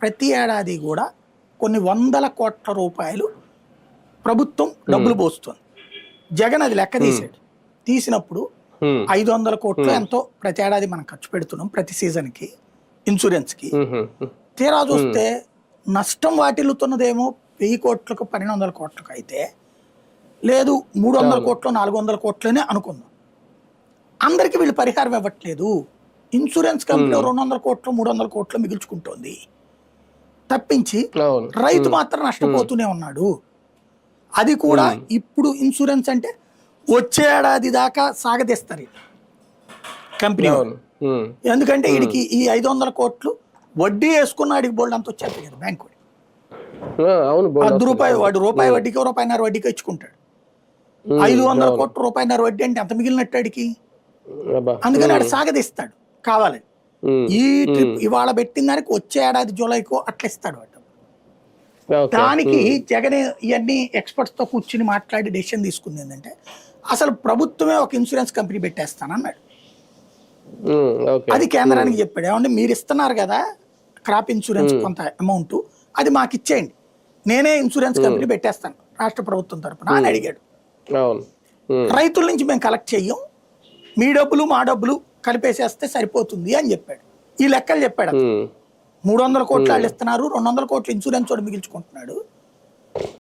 ప్రతి ఏడాది కూడా కొన్ని వందల కోట్ల రూపాయలు ప్రభుత్వం డబ్బులు పోస్తుంది. జగన్ అది లెక్క తీసాడు తీసినప్పుడు ఐదు వందల కోట్లు ఎంతో ప్రతి ఏడాది మనం ఖర్చు పెడుతున్నాం ప్రతి సీజన్కి ఇన్సూరెన్స్కి. తీరా చూస్తే నష్టం వాటిల్లుతున్నదేమో వెయ్యి కోట్లకు పన్నెండు వందల కోట్లకు అయితే లేదు మూడు వందల కోట్లు నాలుగు వందల కోట్లనే అనుకుందాం. అందరికీ వీళ్ళు పరిహారం ఇవ్వట్లేదు. ఇన్సూరెన్స్ కంపెనీ రెండు వందల కోట్లు మూడు వందల కోట్లు మిగుల్చుకుంటోంది. తప్పించి రైతు మాత్రం నష్టపోతూనే ఉన్నాడు. అది కూడా ఇప్పుడు ఇన్సూరెన్స్ అంటే వచ్చే ఏడాది దాకా సాగదీస్తారు. కంపెనీ ఎందుకంటే వీడికి ఈ ఐదు వందల కోట్లు వడ్డీ వేసుకున్న వాడికి బోల్డ్ అంత వచ్చేది కదా బ్యాంక్ పది రూపాయలు వాడు రూపాయి వడ్డీకి రూపాయిన్నర వడ్డీకి ఇచ్చుకుంటాడు. ఐదు వందల కోట్లు రూపాయిన్నర వడ్డీ అంటే ఎంత మిగిలినట్టు వాడికి అందుకని వాడు సాగదీస్తాడు కావాలని ఈ ట్రిప్ ఇవాళ పెట్టిన దానికి వచ్చే ఏడాది జూలైకో అట్లా ఇస్తాడు ఓకే. దానికి జగన్ ఇవన్నీ ఎక్స్పర్ట్స్తో కూర్చుని మాట్లాడి డెసిషన్ తీసుకుంది ఏంటంటే అసలు ప్రభుత్వమే ఒక ఇన్సూరెన్స్ కంపెనీ పెట్టేస్తానన్నాడు. Um, okay. అది కేంద్రానికి చెప్పాడు. ఏమంటే మీరు ఇస్తున్నారు కదా క్రాప్ ఇన్సూరెన్స్ కొంత అమౌంట్ అది మాకు ఇచ్చేయండి. నేనే ఇన్సూరెన్స్ కంపెనీ పెట్టేస్తాను రాష్ట్ర ప్రభుత్వం తరపున అని అడిగాడు. రైతుల నుంచి మేము కలెక్ట్ చెయ్యం మీ డబ్బులు మా డబ్బులు కలిపేసేస్తే సరిపోతుంది అని చెప్పాడు. ఈ లెక్కలు చెప్పాడు మూడు వందల కోట్లు వాళ్ళు ఇస్తున్నారు రెండు వందల కోట్లు ఇన్సూరెన్స్ వాడు మిగిల్చుకుంటున్నాడు.